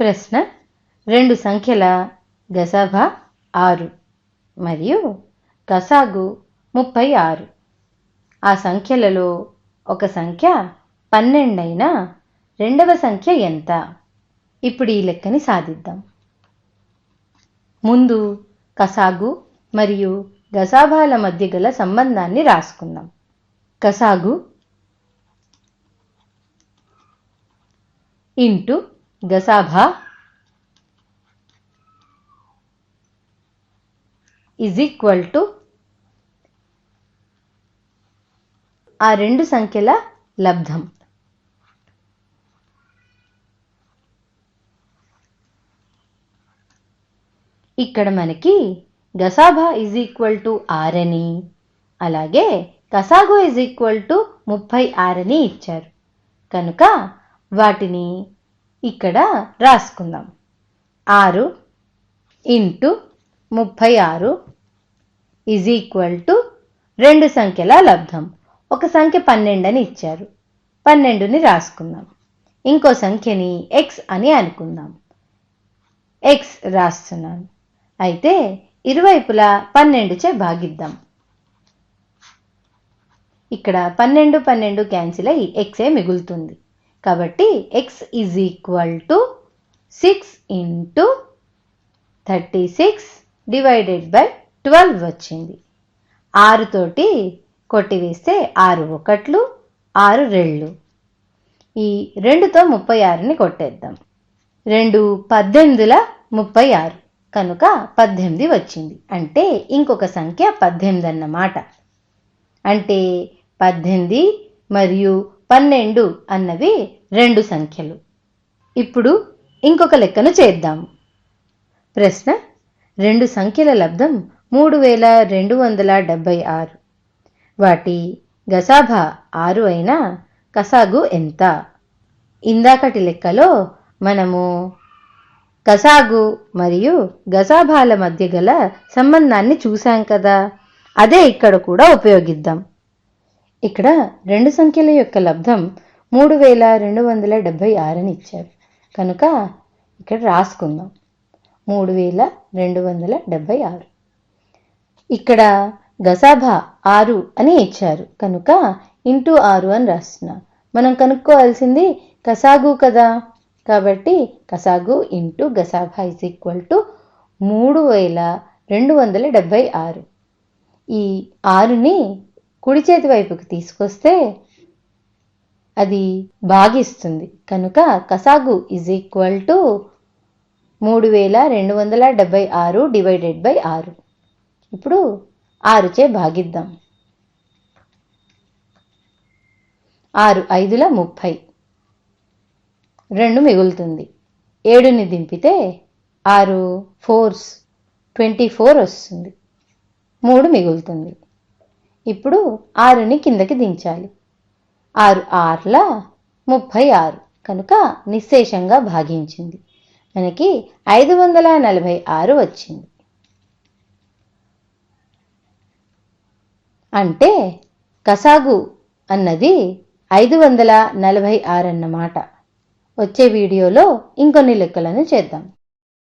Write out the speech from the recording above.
ప్రశ్న రెండు సంఖ్యల గసాభా ఆరు మరియు గసాగు ముప్పై ఆరు. ఆ సంఖ్యలలో ఒక సంఖ్య పన్నెండైనా రెండవ సంఖ్య ఎంత? ఇప్పుడు ఈ లెక్కని సాధిద్దాం. ముందు కసాగు మరియు గసాభాల మధ్య గల సంబంధాన్ని రాసుకుందాం. కసాగు ఇంటూ గసాభా. ఈజ్ ఈక్వల్ టు ఆ రెండు సంఖ్యల లబ్ధం. ఇక్కడ మనకి గసాభా ఈజ్ ఈక్వల్ టు ఆర్ అని అలాగే కసాగో ఈజ్ ఈక్వల్ టు ముప్పై ఆర్ అని ఇచ్చారు. కనుక వాటిని ఇక్కడ రాసుకుందాం. ఆరు ఇంటూ ముప్పై ఆరు ఈజ్ ఈక్వల్ టు రెండు సంఖ్యల లబ్ధం ఒక సంఖ్య పన్నెండు అని ఇచ్చారు. పన్నెండుని రాసుకుందాం. ఇంకో సంఖ్యని ఎక్స్ అని అనుకుందాం. ఎక్స్ రాస్తున్నాను. అయితే ఇరువైపులా పన్నెండు చే భాగిద్దాం. ఇక్కడ పన్నెండు పన్నెండు క్యాన్సిల్ అయ్యి ఎక్సే మిగులుతుంది. కాబట్టి x is equal to six into thirty six divided by twelve వచ్చింది ఆరుతోటి కొట్టివేస్తే ఆరు ఒకట్లు ఆరు రెళ్ళు ఈ రెండుతో ముప్పై ఆరుని కొట్టేద్దాం. రెండు పద్దెనిమిదిల ముప్పై ఆరు. కనుక పద్దెనిమిది వచ్చింది. అంటే ఇంకొక సంఖ్య పద్దెనిమిది అన్నమాట. అంటే పద్దెనిమిది మరియు పన్నెండు అన్నవి రెండు సంఖ్యలు. ఇప్పుడు ఇంకొక లెక్కను చేద్దాం. ప్రశ్న రెండు సంఖ్యల లబ్ధం మూడు వేల రెండు వందల డెబ్భై ఆరు. వాటి గసాభా ఆరు అయినా కసాగు ఎంత? ఇందాకటి లెక్కలో మనము కసాగు మరియు గసాభాల మధ్య గల సంబంధాన్ని చూశాం కదా అదే ఇక్కడ కూడా ఉపయోగిద్దాం. ఇక్కడ రెండు సంఖ్యల యొక్క లబ్ధం మూడు వేల రెండు వందల డెబ్భై ఆరు అని ఇచ్చారు. కనుక ఇక్కడ రాసుకుందాం. మూడు వేల రెండు వందల డెబ్భై ఆరు. ఇక్కడ గసాభా ఆరు అని ఇచ్చారు. కనుక ఇంటూ ఆరు అని రాస్తున్నా. మనం కనుక్కోవాల్సింది కసాగు కదా? కాబట్టి కసాగు ఇంటూ గసాభా ఇస్ ఈక్వల్ టు మూడు వేల రెండు వందల డెబ్భై ఆరు. ఈ ఆరుని కుడి చేతి వైపుకి తీసుకొస్తే అది భాగిస్తుంది. కనుక కసాగు ఇజ్ ఈక్వల్ టు మూడు వేల రెండు వందల డెబ్బై ఆరు డివైడెడ్ బై ఆరు. ఇప్పుడు ఆరుచే భాగిద్దాం. ఆరు ఐదుల ముప్పై. రెండు మిగులుతుంది. ఏడుని దింపితే ఆరు ఫోర్స్ ట్వంటీ ఫోర్ వస్తుంది. మూడు మిగులుతుంది. ఇప్పుడు ఆరుని కిందకి దించాలి. ఆరు ఆరుల ముప్పై ఆరు కనుక నిశ్శేషంగా భాగించింది. మనకి ఐదు వందల నలభై ఆరు వచ్చింది. అంటే కసాగు అన్నది ఐదు వందల నలభై ఆరు అన్నమాట. వచ్చే వీడియోలో ఇంకొన్ని లెక్కలను చేద్దాం.